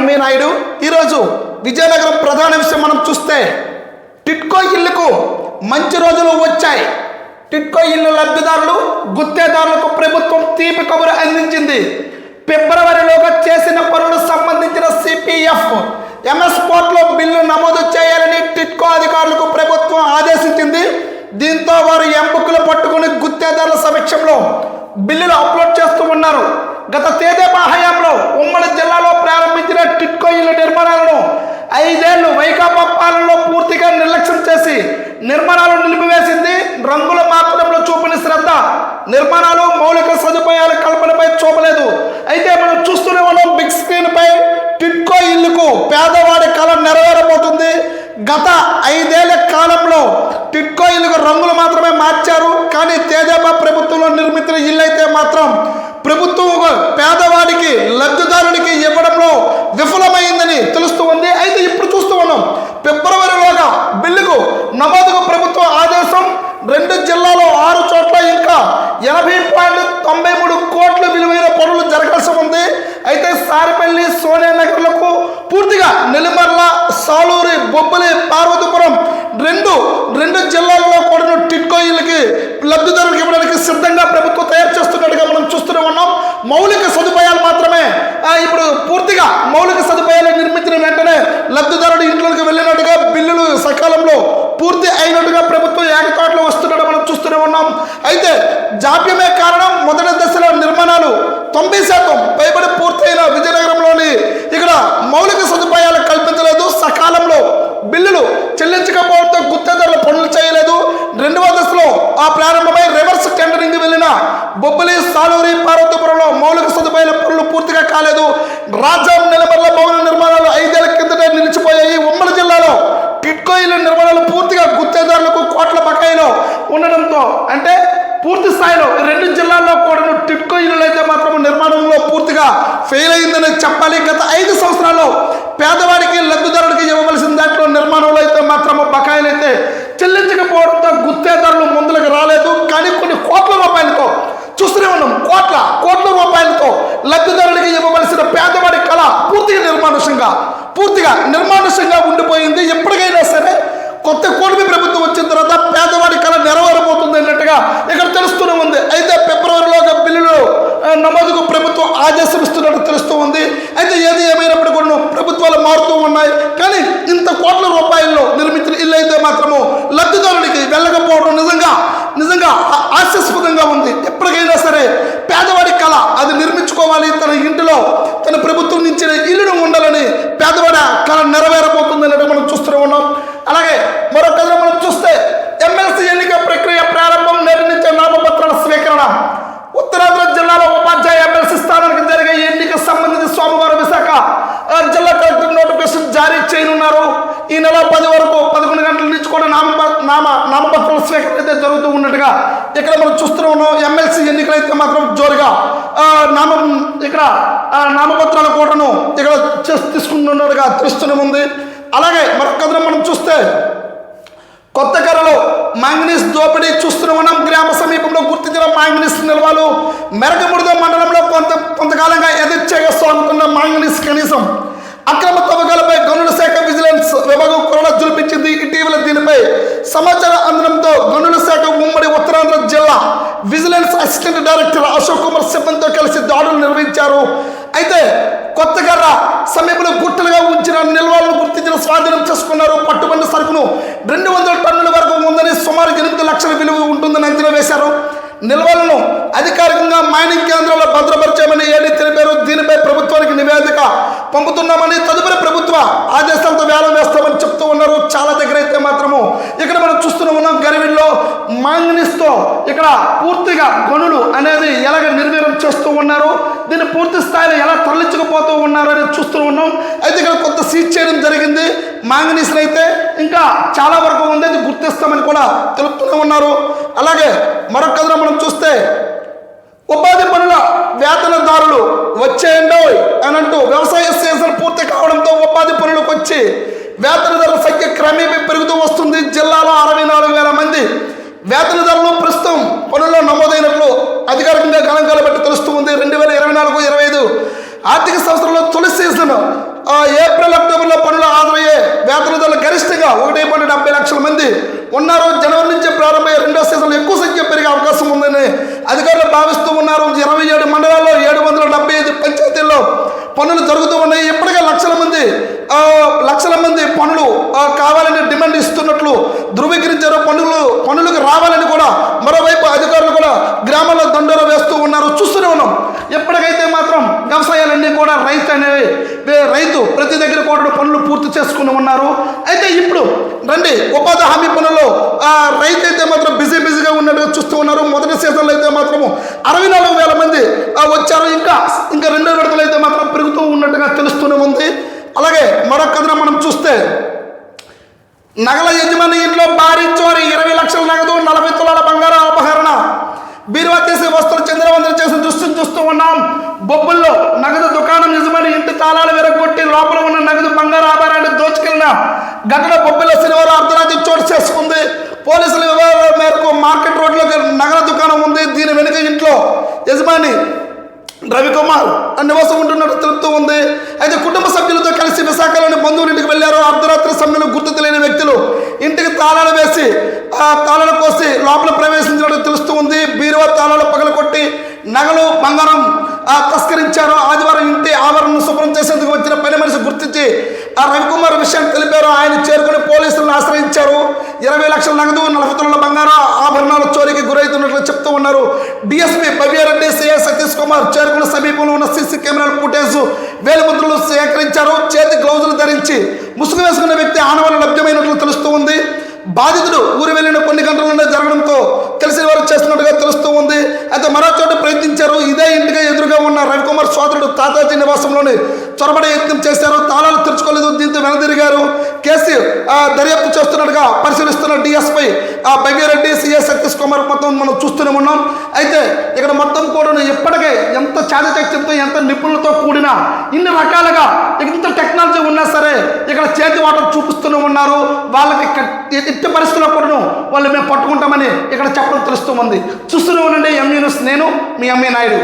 నాయుడు. ఈరోజు విజయనగరం ప్రధాన విషయం మనం చూస్తే టిట్కో ఇల్లుకు మంచి రోజులు వచ్చాయి. టిట్కో ఇల్లు లబ్ధిదారులు గుత్తేదారులకు ప్రభుత్వం తీపి కబురు అందించింది. ఫిబ్రవరిలోగా చేసిన పనులకు సంబంధించిన సిపిఎఫ్ ఎంఎస్ పోర్ట్లో బిల్లు నమోదు చేయాలని టిట్కో అధికారులకు ప్రభుత్వం ఆదేశించింది. దీంతో వారు ఎంపుకులు పట్టుకుని గుత్తేదారుల సమక్షంలో బిల్లులు అప్లోడ్ చేస్తూ ఉన్నారు. గత తేదేపా హయాంలో ఉమ్మడి జిల్లాలో ప్రారంభించిన టిట్కో ఇళ్ళ నిర్మాణాలను ఐదేళ్ళు వైకాపా పాలనలో పూర్తిగా నిర్లక్ష్యం చేసి నిర్మాణాలు నిలిపివేసింది రంగుల మార్చడంలో చూపిన శ్రద్ధ నిర్మాణాలు మౌలిక సదుపాయాల కల్పనపై చూపలేదు. అయితే మనం చూస్తూనే ఉన్నాం బిగ్ స్క్రీన్ పై టిట్కో ఇల్లుకు పేదవాడి కళ నెరవేరబోతుంది. గత ఐదేళ్ళ కాలంలో టిట్కో ఇల్లుకు రంగులు మాత్రమే మార్చారు. కానీ తేజాబా ప్రభుత్వంలో నిర్మించిన ఇల్లు అయితే మాత్రం ప్రభుత్వం పేదవాడి పేదవాడికి లబ్ధిదారునికి ఇవ్వడంలో విఫలమైందని తెలుస్తూ ఉంది అయితే ఇప్పుడు చూస్తూ ఉన్నాం ఫిబ్రవరిలోగా బిల్లుకు నమోదుకు ప్రభుత్వ ఆదేశం రెండు జిల్లాలో ఆరు చోట్ల ఇంకా ఎనభై పాయింట్ తొంభై మూడు కోట్ల విలువైన పనులు జరగాల్సి ఉంది అయితే సారిపల్లి సోనియా నగర్లకు పూర్తిగా నెల్లిమర్ల సాలూరి బొబ్బలి పార్వతీపురం రెండు రెండు జిల్లాల్లో కూడా టిట్కో ఇళ్ళకి లబ్ధిదారులకు ఇవ్వడానికి సిద్ధంగా ప్రభుత్వం తయారు చేస్తున్నట్టుగా మనం చూస్తూనే ఉన్నాం. మౌలిక సదుపాయాలు మాత్రమే ఇప్పుడు పూర్తిగా మౌలిక సదుపాయాలు నిర్మించిన వెంటనే లబ్ధిదారుడు ఇంట్లోకి వెళ్ళినట్టుగా బిల్లులు సకాలంలో పూర్తి అయినట్టుగా ప్రభుత్వం ఏకతాట్లో వస్తున్నట్టు మనం చూస్తూనే ఉన్నాం. అయితే జాప్యమే కారణం మొదటి దశలో నిర్మాణాలు తొంభై శాతం పైబడి పూర్తయిన విజయనగరంలోని ఇక్కడ మౌలిక సదుపాయాలు కల్పించలేదు సకాలంలో బిల్లులు చెల్లించకపోవడంతో గుత్తేదారులు పనులు చేయలేదు రెండవ దశలో ఆ ప్రారంభమై రివర్స్ టెండరింగ్ వెళ్ళిన బొబ్బలి సాలూరి పార్వతీపురంలో మౌలిక సదుపాయాల పనులు పూర్తిగా కాలేదు. రాజాం నిలబర్ల భవన నిర్మాణాలు ఐదేళ్ళ కిందటే నిలిచిపోయాయి. ఉమ్మడి జిల్లాలో టిట్కో ఇళ్ళ నిర్మాణాలు పూర్తిగా గుత్తేదారులకు కోట్ల బకాయిలో ఉండడంతో అంటే పూర్తి స్థాయిలో రెండు జిల్లాల్లో కూడా టిట్కో ఇళ్ళు అయితే మాత్రం నిర్మాణంలో పూర్తిగా ఫెయిల్ అయిందని చెప్పాలి. గత ఐదు సంవత్సరాల్లో పేదవాడికి లబ్ధిదారుడికి ఇవ్వవలసిన దాంట్లో నిర్మాణంలో అయితే మాత్రం బకాయిలు అయితే చెల్లించకపోవడంతో గుత్తేదారులు ముందులకు రాలేదు. కానీ కొన్ని కోట్ల రూపాయలతో చూస్తూనే ఉన్నాం. కోట్ల కోట్ల రూపాయలతో లబ్ధిదారు ఇవ్వవలసిన పేదవాడి కళ పూర్తిగా పూర్తిగా పూర్తిగా నిర్మానుషంగా ఉండిపోయింది. ఎప్పటికైనా సరే కొత్త కూటమి ప్రభుత్వం వచ్చిన తర్వాత పేదవాడి కళ నెరవేరబోతుంది అన్నట్టుగా ఇక్కడ తెలుస్తూనే ఉంది. అయితే ఫిబ్రవరిలోగా బిల్లులు నమోదుకు ప్రభుత్వం ఆదేశమిస్తున్నట్టు తెలుస్తూ ఉంది. అయితే ఏది ఏమైనప్పుడు కూడా ప్రభుత్వాలు మారుతూ ఉన్నాయి. కానీ ఇంత కోట్ల రూపాయల్లో నిర్మించిన ఇల్లు అయితే మాత్రము లబ్ధిదారుడికి వెళ్ళకపోవడం నిజంగా నిజంగా ఆ- ఉంది. ఎప్పటికైనా సరే పేదవాడి కళ అది నిర్మించుకోవాలి తన ఇంటిలో ప్రభుత్వం నుంచి ఇల్లును ఉండాలని పేదవాడ కళ నెరవేరబోతుందని మనం చూస్తాం ఉన్నాం అలాగే మరొక కథలో మనం చూస్తే ఎమ్మెల్సీ ఎన్నిక ప్రక్రియ ప్రారంభం నేటి నుంచే నామపత్రాల స్వీకరణ ఉత్తరాంధ్ర జిల్లాలో ఉపాధ్యాయ ఎమ్మెల్సీ స్థానానికి జరిగే ఎన్నిక సంబంధించి సోమవారం విశాఖ ఆ, జిల్లా కలెక్టర్ నోటిఫికేషన్ జారీ చేయనున్నారు ఈ నెల పది వరకు పదకొండు గంటల నుంచి కూడా నామ నామ నామపత్రాల స్వీకరణ అయితే జరుగుతూ ఉన్నట్టుగా ఇక్కడ మనం చూస్తూనే ఉన్నాం. ఎమ్మెల్సీ ఎన్నికలైతే మాత్రం జోరుగా నామ నామం ఇక్కడ నామపత్రాల కూడాను ఇక్కడ తీసుకుంటున్నట్టుగా తెలుస్తూనే ఉంది. అలాగే మరొక కథనం మనం చూస్తే కొత్త కర్రలో మాంగనీస్ దోపిడీ చూస్తూనే ఉన్నాం. గ్రామ సమీపంలో గుర్తించిన మాంగనీస్ నిల్వలు మెరగముడిదో మండలంలో కొంత కొంతకాలంగా ఎదుర్చేగా సాగుతున్న మాంగనీస్ కనీసం అక్రమ తవ్వకాలపై గనుల శాఖ విజిలెన్స్ విభాగం కొరడ జులిపించింది. ఇటీవల దీనిపై సమాచారం అందడంతో గనుల శాఖ ఉమ్మడి ఉత్తరాంధ్ర జిల్లా vigilance assistant director Ashok Kumar సిబ్బందితో కలిసి దాడులు నిర్వహించారు. అయితే కొత్తగర్ర సమీపంలో గుట్టలుగా ఉంచిన నిల్వలను గుర్తించిన స్వాధీనం చేసుకున్నారు. పట్టుబడిన సరుకును రెండు వందల టన్నుల వరకు ఉందని సుమారు ఎనిమిది లక్షల విలువ ఉంటుందని అంచనా వేశారు. నిల్వలను అధికారికంగా మైనింగ్ కేంద్రంలో భద్రపరిచామని ఏడీ తెలిపారు. దీనిపై ప్రభుత్వానికి నివేదిక పంపుతున్నామని తదుపరి ప్రభుత్వ ఆదేశాలతో వేలం వేస్తామని చెప్తూ ఉన్నారు. చాలా దగ్గర అయితే మాత్రం ఇక్కడ మనం చూస్తూనే ఉన్నాం గరివిల్లో మాంగనీస్తో ఇక్కడ పూర్తిగా గనులు అనేది ఎలాగ నిర్వీర్యం చేస్తూ ఉన్నారు? దీన్ని పూర్తి స్థాయిలో ఎలా తరలించకపోతూ ఉన్నారు అనేది చూస్తూ ఉన్నాం. అయితే ఇక్కడ కొంత సీజ్ చేయడం జరిగింది. మాంగనీస్లు అయితే ఇంకా చాలా వరకు ఉంది. అది గుర్తిస్తామని కూడా తెలుపుతూనే ఉన్నారు. అలాగే మరొక కథలో మనం చూస్తే ఉపాధి పనుల వేతనదారులు వచ్చేయండి అని అంటూ వ్యవసాయ సీజన్ పూర్తి కావడంతో ఉపాధి పనులకు వచ్చి వేతనదారుల సంఖ్య క్రమేపీ పెరుగుతూ వస్తుంది. జిల్లాలో అరవై నాలుగు వేల మంది వేతనదారు ప్రస్తుతం పనుల్లో నమోదైనట్లు అధికారికంగా గణాంకాలు బట్టి తెలుస్తూ ఉంది రెండు వేల ఇరవై నాలుగు ఇరవై ఐదు ఆర్థిక సంవత్సరంలో తొలి సీజన్ ఏప్రిల్ అక్టోబర్లో పనులు ఆదరయ్యే వేతనదారులు గరిష్టంగా ఒకటి పాయింట్ డెబ్బై లక్షల మంది ఉన్నారు. జనవరి నుంచి ప్రారంభమయ్యే రెండో సీజన్లో ఎక్కువ సంఖ్య పెరిగే అవకాశం ఉందని అధికారులు భావిస్తూ ఉన్నారు. ఇరవై ఏడు మండలాల్లో ఏడు వందల డెబ్బై ఐదు పంచాయతీల్లో పనులు జరుగుతూ ఉన్నాయి ఇప్పటికే లక్షల మంది ఆ, లక్షల మంది పనులు ఆ, కావాలని డిమాండ్ ఇస్తున్నట్లు ధృవీకరించారు పనులు పనులకు రావాలని కూడా మరోవైపు అధికారులు కూడా గ్రామాల్లో దండోర వేస్తూ ఉన్నారు చూస్తూనే ఉన్నాం ఎప్పటికైతే మాత్రం వ్యవసాయాలన్నీ కూడా రైతు అనేవి వే- రైతు ప్రతి దగ్గర పూర్తి చేసుకుని ఉన్నారు. అయితే ఇప్పుడు రండి ఉపాధి హామీ పనుల్లో రైతు అయితే మాత్రం బిజీ బిజీగా ఉన్నట్టుగా చూస్తూ ఉన్నారు. మొదటి సీజన్లో అయితే మాత్రము అరవై నాలుగు వేల మంది ఆ, వచ్చారు. ఇంకా ఇంకా రెండో విడతలు అయితే మాత్రం పెరుగుతూ ఉన్నట్టుగా తెలుస్తూనే ఉంది. అలాగే మరొక కథన మనం చూస్తే నగల యజమాని ఇంట్లో భారీ చోరీ ఇరవై లక్షల నగదు నలభై తులాల బంగారం అపహరణ. బీరువా చేసే వస్తువులు చంద్రవందన చేసిన దృష్టిని చూస్తూ ఉన్నాం. బొబ్బుల్లో నగదు దుకాణం యజమాని ఇంటి తాళాలు విరగొట్టి లోపల ఉన్న నగదు బంగారు ఆభరణాన్ని దోచుకెళ్ళిన ఘటన బొబ్బిలో శనివారం అర్ధరాత్రి చోటు చేసుకుంది. పోలీసుల వివరాల మేరకు మార్కెట్ రోడ్లో నగర దుకాణం ఉంది. దీని వెనుక ఇంట్లో యజమాని రవికుమార్ నివాసం ఉంటున్నట్టు తెలుపుతూ ఉంది. అయితే కుటుంబ సభ్యులతో కలిసి విశాఖలోని బంధువులు ఇంటికి వెళ్ళారు. అర్ధరాత్రి సమయంలో గుర్తు తెలియని వ్యక్తులు ఇంటికి తాళాలు వేసి ఆ తాళాలు కోసి లోపల ప్రవేశించినట్టు తెలుస్తూ ఉంది. బీరువా తాళాలు పగలకొట్టి నగలు బంగారం తస్కరించారు. ఆదివారం ఇంటి ఆవరణను శుభ్రం ఇరవై లక్షల నగదు నలభై తొమ్మిది బంగారం ఆభరణాల చోరీకి గురవుతున్నట్లు చెప్తూ ఉన్నారు. డిఎస్పీ భవ్యారెడ్డి సిఐ సతీష్ కుమార్ చేరుకున్న సమీపంలో ఉన్న సీసీ కెమెరాల ఫుటేజ్ వేలుముద్రలు సేకరించారు. చేతి గ్లౌజులు ధరించి ముసుగు వేసుకున్న వ్యక్తి ఆనవాళ్ళు లభ్యమైనట్లు తెలుస్తూ ఉంది. బాధితుడు ఊరు వెళ్ళిన కొన్ని గంటలలోనే జరగడంతో తెలిసిన వారు చేస్తున్నట్టుగా తెలుస్తూ ఉంది. అయితే మరో చోట ప్రయత్నించారు. ఇదే ఇంటిగా ఎదురుగా ఉన్న రవికుమార్ సోదరుడు తాతాజీ నివాసంలోని చొరబడే యత్నం చేశారు. తాళాలు తెరుచుకోలేదు. దీంతో వెనదిరిగారు. కేసు దర్యాప్తు చేస్తున్నట్టుగా పరిశీలిస్తున్న డిఎస్పై ఆ భవ్యారెడ్డి సిఎస్ సతీష్ కుమార్ మొత్తం మనం చూస్తూనే ఉన్నాం. అయితే ఇక్కడ మొత్తం కూడా ఇప్పటికే ఎంత చాదచక్యంతో ఎంత నిపుణులతో కూడిన ఇన్ని రకాలుగా ఇంత టెక్నాలజీ ఉన్నా సరే ఇక్కడ చేతి వాటం చూపిస్తూనే ఉన్నారు. వాళ్ళకి ఎట్టి పరిస్థితుల్లో కూడాను వాళ్ళు మేము పట్టుకుంటామని ఇక్కడ చెప్పడం తెలుస్తూ ఉంది. చూస్తూనే ఉండండి ఎంఈ న్యూస్ నేను మీ ఎంఈ నాయుడు.